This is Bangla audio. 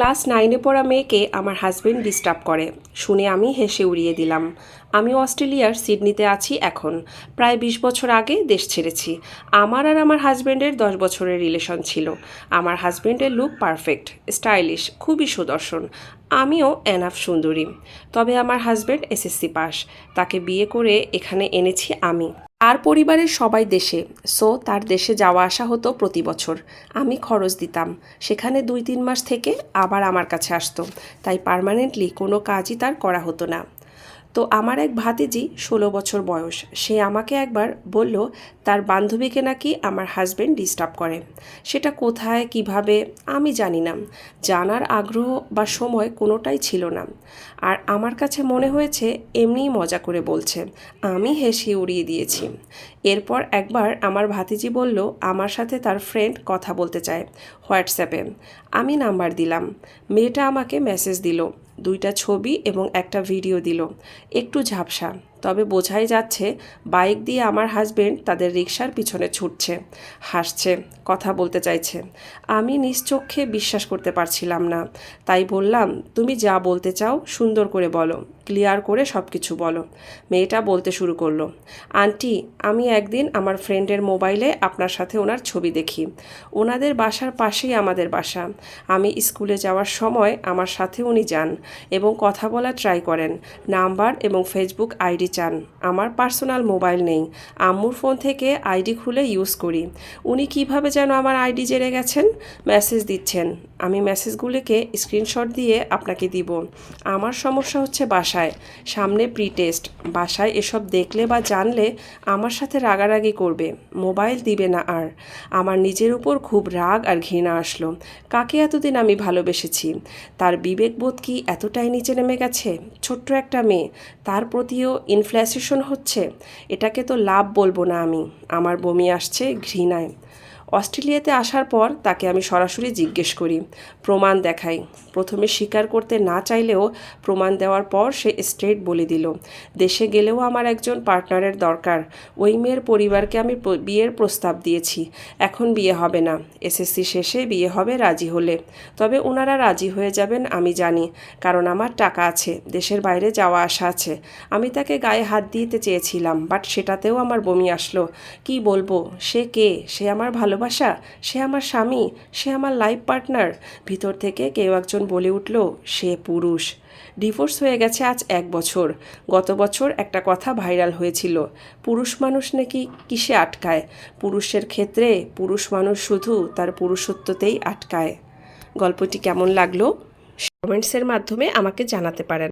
ক্লাস নাইনে পড়া মেয়েকে আমার হাজব্যান্ড ডিস্টার্ব করে। শুনে আমি হেসে উড়িয়ে দিলাম। আমি অস্ট্রেলিয়ার সিডনিতে আছি এখন। প্রায় বিশ বছর আগে দেশ ছেড়েছি। আমার আর আমার হাজবেন্ডের দশ বছরের রিলেশন ছিল। আমার হাজবেন্ডের লুক পারফেক্ট, স্টাইলিশ, খুবই সুদর্শন। আমিও এনাফ সুন্দরী। তবে আমার হাজবেন্ড এসএসসি পাস। তাকে বিয়ে করে এখানে এনেছি আমি। আর পরিবারের সবাই দেশে। সো, তার দেশে যাওয়া আসা হতো প্রতি বছর। আমি খরচ দিতাম। সেখানে দুই তিন মাস থেকে আবার আমার কাছে আসতো। তাই পার্মানেন্টলি কোনো কাজই তার করা হতো না। তো আমার এক ভাতিজি ষোলো বছর বয়স। সে আমাকে একবার বলল, তার বান্ধবীকে নাকি আমার হাজব্যান্ড ডিস্টার্ব করে। সেটা কোথায়, কীভাবে, আমি জানি না। জানার আগ্রহ বা সময় কোনোটাই ছিল না। আর আমার কাছে মনে হয়েছে, এমনিই মজা করে বলছে, আমি হেসে উড়িয়ে দিয়েছি। এরপর একবার আমার ভাতিজি বলল, আমার সাথে তার ফ্রেন্ড কথা বলতে চায় হোয়াটসঅ্যাপে। আমি নাম্বার দিলাম। মেয়েটা আমাকে মেসেজ দিল। দুইটা ছবি এবং একটা ভিডিও দিল। একটু ঝাপসা। তবে বোঝাই যাচ্ছে, বাইক দিয়ে আমার হাজবেন্ড তাদের রিক্সার পিছনে ছুটছে, হাসছে, কথা বলতে চাইছে। আমি নিশ্চক্ষে বিশ্বাস করতে পারছিলাম না। তাই বললাম, তুমি যা বলতে চাও সুন্দর করে বলো ক্লিয়ার করে সব কিছু বলো। মেয়েটা বলতে শুরু করল, আন্টি, আমি একদিন আমার ফ্রেন্ডের মোবাইলে আপনার সাথে ওনার ছবি দেখি। ওনাদের বাসার পাশেই আমাদের বাসা। আমি স্কুলে যাওয়ার সময় আমার সাথে উনি যান এবং কথা বলা ট্রাই করেন। নাম্বার এবং ফেসবুক আইডি চান। আমার পার্সোনাল মোবাইল নেই। আম্মুর ফোন থেকে আইডি খুলে ইউজ করি। উনি কীভাবে যেন আমার আইডি জেনে গেছেন? মেসেজ দিচ্ছেন। আমি মেসেজগুলিকে স্ক্রিনশট দিয়ে আপনাকে দিব। আমার সমস্যা হচ্ছে বাসায়। সামনে প্রি টেস্ট বাসায় এসব দেখলে বা জানলে আমার সাথে রাগারাগি করবে। মোবাইল দিবে না আর। আমার নিজের উপর খুব রাগ আর ঘৃণা আসলো। কাকে এতদিন আমি ভালোবেসেছি? তার বিবেকবোধ কি এতটাই নিচে নেমে গেছে? ছোট্ট একটা মেয়ে। তার প্রতিও ইনফ্ল্যাসেশন হচ্ছে এটাকে তো লাভ বলব না আমি। আমার বমি আসছে ঘৃণায়। অস্ট্রেলিয়াতে আসার পর তাকে আমি সরাসরি জিজ্ঞেস করি, প্রমাণ দেখাই। প্রথমে স্বীকার করতে না চাইলেও প্রমাণ দেওয়ার পর সে স্ট্রেট বলে দিল, দেশে গেলেও আমার একজন পার্টনারের দরকার। ওই মেয়ের পরিবারকে আমি বিয়ের প্রস্তাব দিয়েছি। এখন বিয়ে হবে না। এসএসসি শেষে বিয়ে হবে, রাজি হলে। তবে ওনারা রাজি হয়ে যাবেন, আমি জানি। কারণ আমার টাকা আছে, দেশের বাইরে যাওয়া আসা আছে। আমি তাকে গায়ে হাত দিতে চেয়েছিলাম বাট সেটাতেও আমার বমি আসলো। কি বলব? সে কে? সে আমার ভালোবাসা, সে আমার স্বামী, সে আমার লাইফ পার্টনার ভিতর থেকে কেউ একজন বলে উঠল, সে পুরুষ। ডিভোর্স হয়ে গেছে আজ এক বছর। গত বছর একটা কথা ভাইরাল হয়েছিল। পুরুষ মানুষ নাকি কিসে আটকায়? পুরুষের ক্ষেত্রে পুরুষ মানুষ শুধু তার পুরুষত্বতেই আটকায়। গল্পটি কেমন লাগল? কমেন্টসের মাধ্যমে আমাকে জানাতে পারেন।